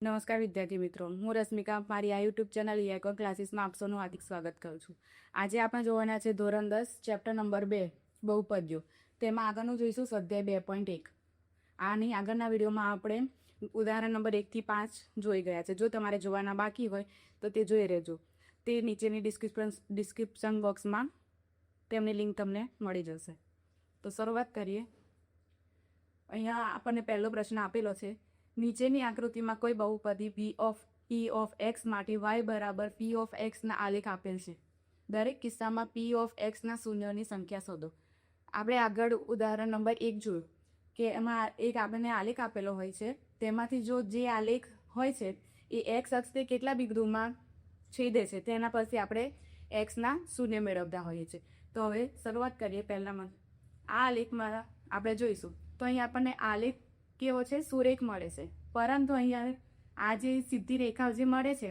નમસ્કાર વિદ્યાર્થી મિત્રો, હું રશ્મિકા, મારી આ યુટ્યુબ ચેનલ યાકો ક્લાસીસમાં આપ સૌનું હાર્દિક સ્વાગત કરું છું. આજે આપણે જોવાના છે ધોરણ દસ, ચેપ્ટર નંબર બે બહુપદ્યો તેમાં આગળનું જોઈશું સ્વાધ્યાય બે પોઈન્ટ એક. આની આગળના વિડીયોમાં આપણે ઉદાહરણ નંબર એકથી પાંચ જોઈ ગયા છે. જો તમારે જોવાના બાકી હોય, તો તે જોઈ રહેજો. તે નીચેની ડિસ્ક્રિપ્શન ડિસ્ક્રિપ્શન બોક્સમાં તેમની લિંક તમને મળી જશે. તો શરૂઆત કરીએ. અહીંયા આપણને પહેલો પ્રશ્ન આપેલો છે નીચેની આકૃતિમાં કોઈ બહુપદી P of P of X માટે વાય બરાબર પી ઓફ એક્સના આલેખ આપેલ છે. દરેક કિસ્સામાં પી ઓફ એક્સના શૂન્યોની સંખ્યા શોધો. આપણે આગળ ઉદાહરણ નંબર એક જોયું કે એમાં એક આપણને આલેખ આપેલો હોય છે. તેમાંથી જો જે આલેખ હોય છે, એ એક્સ અક્ષને કેટલા બિંદુમાં છેદે છે, તેના પરથી આપણે એક્સના શૂન્ય મેળવતા હોઈએ છીએ. તો હવે શરૂઆત કરીએ પહેલામાં આ આલેખમાં આપણે જોઈશું. તો અહીં આપણને આલેખ કેવો છે? સુરેખ મળે છે. પરંતુ અહીંયા આ જે સીધી રેખા જે મળે છે,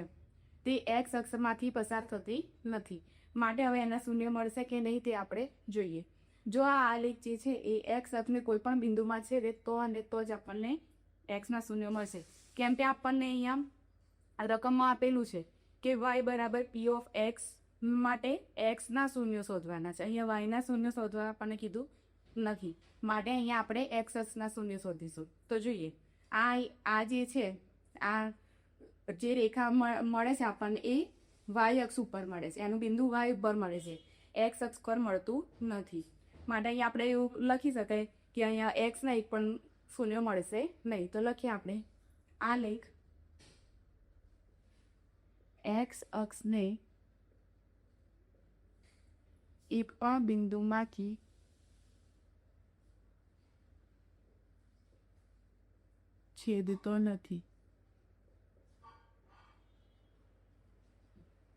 તે એક્સ અક્ષમાંથી પસાર થતી નથી. માટે હવે એના શૂન્ય મળશે કે નહીં તે આપણે જોઈએ. જો આ આલેખ જે છે એ એક્સ અક્ષને કોઈ પણ બિંદુમાં છે તો અને તો જ આપણને એક્સના શૂન્ય મળશે. કેમ કે આપણને અહીંયા રકમમાં આપેલું છે કે વાય બરાબર પી ઓફ એક્સ માટે એક્સના શૂન્ય શોધવાના છે. અહીંયા વાયના શૂન્ય શોધવા આપણને કીધું નથી. માટે અહીંયા આપણે એક્સ અક્ષના શૂન્ય શોધીશું. તો જોઈએ. આ આ જે છે, આ જે રેખા મળે છે આપણને એ વાય અક્ષ ઉપર મળે છે. એનું બિંદુ વાય ઉપર મળે છે. એક્સ અક્ષ પર મળતું નથી. માટે અહીંયા આપણે એવું લખી શકાય કે અહીંયા એક્સના એક પણ શૂન્ય મળશે નહીં. તો લખીએ આપણે. આ લેખ એક્સ અક્ષને એક પણ બિંદુમાંથી છેદતો નથી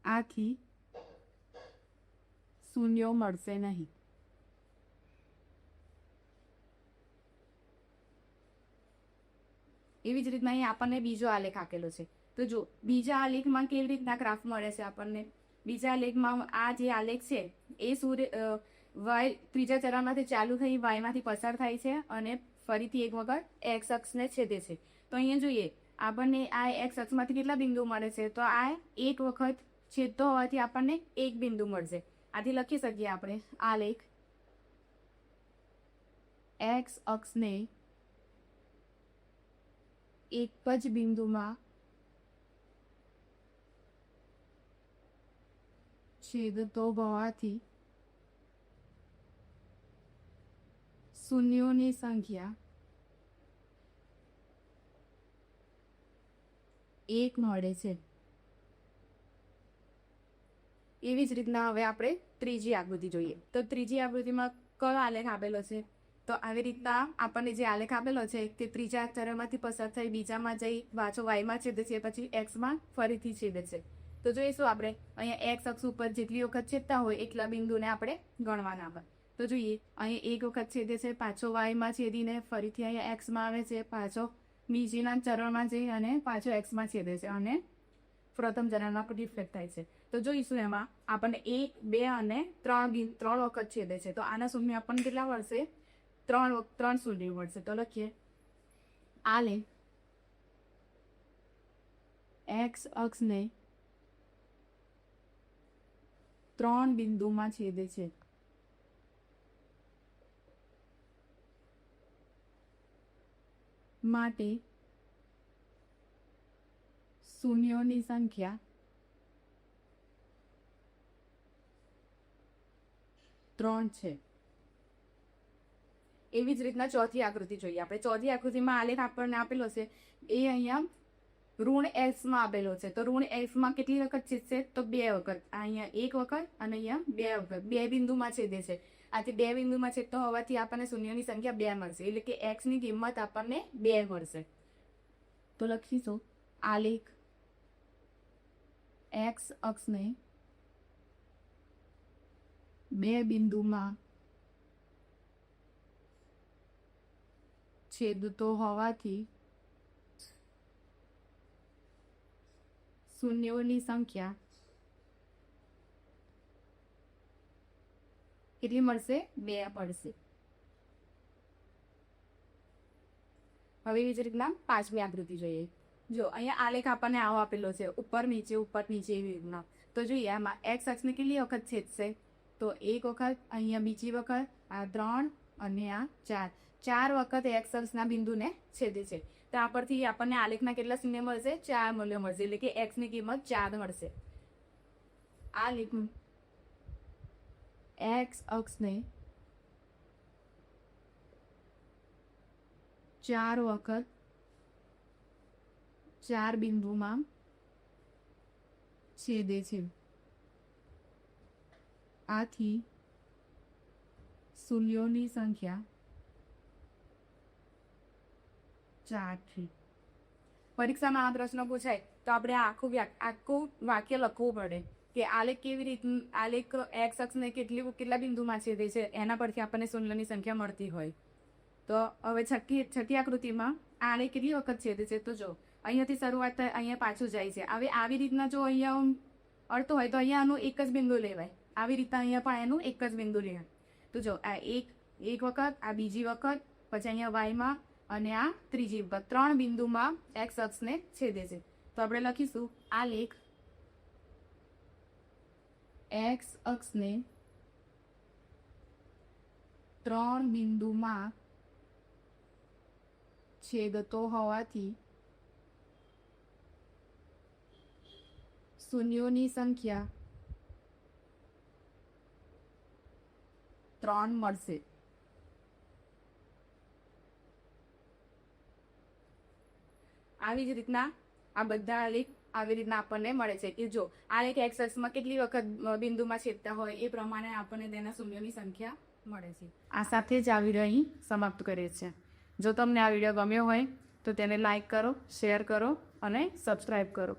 આથી શૂન્યો મળશે નહીં એવી જ રીતના અહીં આપણને બીજો આલેખ આપેલો છે. તો જો, બીજા આલેખમાં કેવી રીતના ગ્રાફ મળે છે આપણને? બીજા આલેખમાં આ જે આલેખ છે, એ સૂર્ય વાય, ત્રીજા ચરણમાંથી ચાલુ થઈ, વાયમાંથી પસાર થાય છે અને ફરીથી એક વખત એક્સ અક્ષને છેદે છે. તો અહીંયા જોઈએ, આપણને આ એક્સ અક્ષમાંથી કેટલા બિંદુ મળે છે? તો આ એક વખત છેદતો હોવાથી આપણને એક બિંદુ મળશે. આથી લખી શકીએ આપણે, આ લેખ. એક્સ અક્ષને એક જ બિંદુમાં છેદતો હોવાથી શૂન્યોની સંખ્યા એક મળે છે એવી જ રીતના હવે આપણે ત્રીજી આકૃતિ જોઈએ તો ત્રીજી આકૃતિમાં કયો આલેખ આપેલો છે તો આવી રીતના આપણને જે આલેખ આપેલો છે તે ત્રીજા અક્ષરમાંથી પસાર થઈ બીજામાં જઈ વાંચો વાયમાં છેદે છે, પછી એક્સમાં ફરીથી છેદે છે। તો જોઈશું આપણે, અહીંયા એક્સ અક્ષ ઉપર જેટલી વખત છેદતા હોય એટલા બિંદુને આપણે ગણવાના હોય તો જોઈએ, અહીં એક વખત છેદે છે, પાછો વાયમાં છેદીને ફરીથી અહીંયા એક્સમાં આવે છે, પાછો બીજીના ચરણમાં જઈ અને પાછો એક્સમાં છેદે છે અને પ્રથમ ચરણમાં ડિફેક્ટ થાય છે. તો જોઈશું એમાં, આપણને એક, બે અને ત્રણ ત્રણ વખત છેદે છે. તો આના શૂન્ય આપણને કેટલા મળશે ત્રણ ત્રણ શૂન્ય મળશે તો લખીએ. આ લે. એક્સ અક્ષને ત્રણ બિંદુમાં છેદે છે. માટે શૂન્યોની સંખ્યા ત્રણ છે. એવી જ રીતના ચોથી આકૃતિ જોઈએ. આપણે ચોથી આકૃતિમાં આલેખ આપણને આપેલો છે. એ અહીંયા ઋણ એક્સમાં આપેલો છે. તો ઋણ એક્સમાં કેટલી વખત છેદશે? તો બે વખત. અહીંયા એક વખત અને અહીંયા બે વખત. બે બિંદુમાં છેદે છે. આથી બે બિંદુમાં છેદતો હોવાથી આપણને શૂન્યની સંખ્યા બે મળશે. એટલે કે એક્સની કિંમત આપણને બે મળશે. તો લખીશું. આલેખ એક્સ અક્ષને બે બિંદુમાં છેદતો હોવાથી શૂન્યોની સંખ્યા કેટલી મળશે? બે પડશે હવે એવી જ રીતના પાંચમી આકૃતિ જોઈએ. જો, અહીંયા આલેખ આપણને આવો આપેલો છે, ઉપર, નીચે ઉપર, નીચે એવી રીતના. તો જોઈએ, આમાં એક્સ અક્ષને કેટલી વખત છેદશે? તો એક વખત, અહીંયા બીજી વખત, આ ત્રણ અને આ ચાર. ચાર વખત એક્સ અક્ષના બિંદુને છેદે છે. તો આ પરથી આપણને આલેખના કેટલા શૂન્ય મળશે? ચાર મૂલ્ય મળશે. એટલે કે એક્સની કિંમત ચાર મળશે. આ લેખ એક્સ અક્ષને ચાર વખત ચાર બિંદુમાં છેદે છે. આથી સૂલ્યોની સંખ્યા ચાર છે. પરીક્ષામાં આ પ્રશ્ન પૂછાય તો આપણે આખું આખું વાક્ય લખવું પડે. કે આલેખ કેવી રીત આલેખ એક્સ અક્ષને કેટલી કેટલા બિંદુમાં છેદે છે, એના પરથી આપણને શૂન્યની સંખ્યા મળતી હોય. તો હવે છઠ્ઠી છઠ્ઠી આકૃતિમાં આલેખ કેટલી વખત છેદે છે? તો જો, અહીંયાથી શરૂઆત થાય, અહીંયા પાછું જાય છે. હવે આવી રીતના જો અહીંયા અડતો હોય, તો અહીંયા આનું એક જ બિંદુ લેવાય. આવી રીતના અહીંયા પણ એનું એક જ બિંદુ લેવાય. તો જો, આ એક એક વખત, આ બીજી વખત, પછી અહીંયા વાયમાં અને આ ત્રીજી ત્રણ બિંદુમાં એક્સ અક્ષને છેદે છે. તો આપણે લખીશું આ લેખ એક્સ અક્ષને ત્રણ બિંદુમાં છેદતો હોવાથી શૂન્યોની સંખ્યા ત્રણ મળશે. આવી જ રીતના આ બધા આલેખ આવી રીતના આપણને મળે છે. કે જો, આ એક એક્સેસમાં કેટલી વખત બિંદુમાં છેદતા હોય એ પ્રમાણે આપણને તેના શૂન્યોની સંખ્યા મળે છે. આ સાથે જ આ વીડિયો અહીં સમાપ્ત કરીએ છીએ. જો તમને આ વીડિયો ગમ્યો હોય, તો તેને લાઈક કરો, શેર કરો અને સબસ્ક્રાઈબ કરો.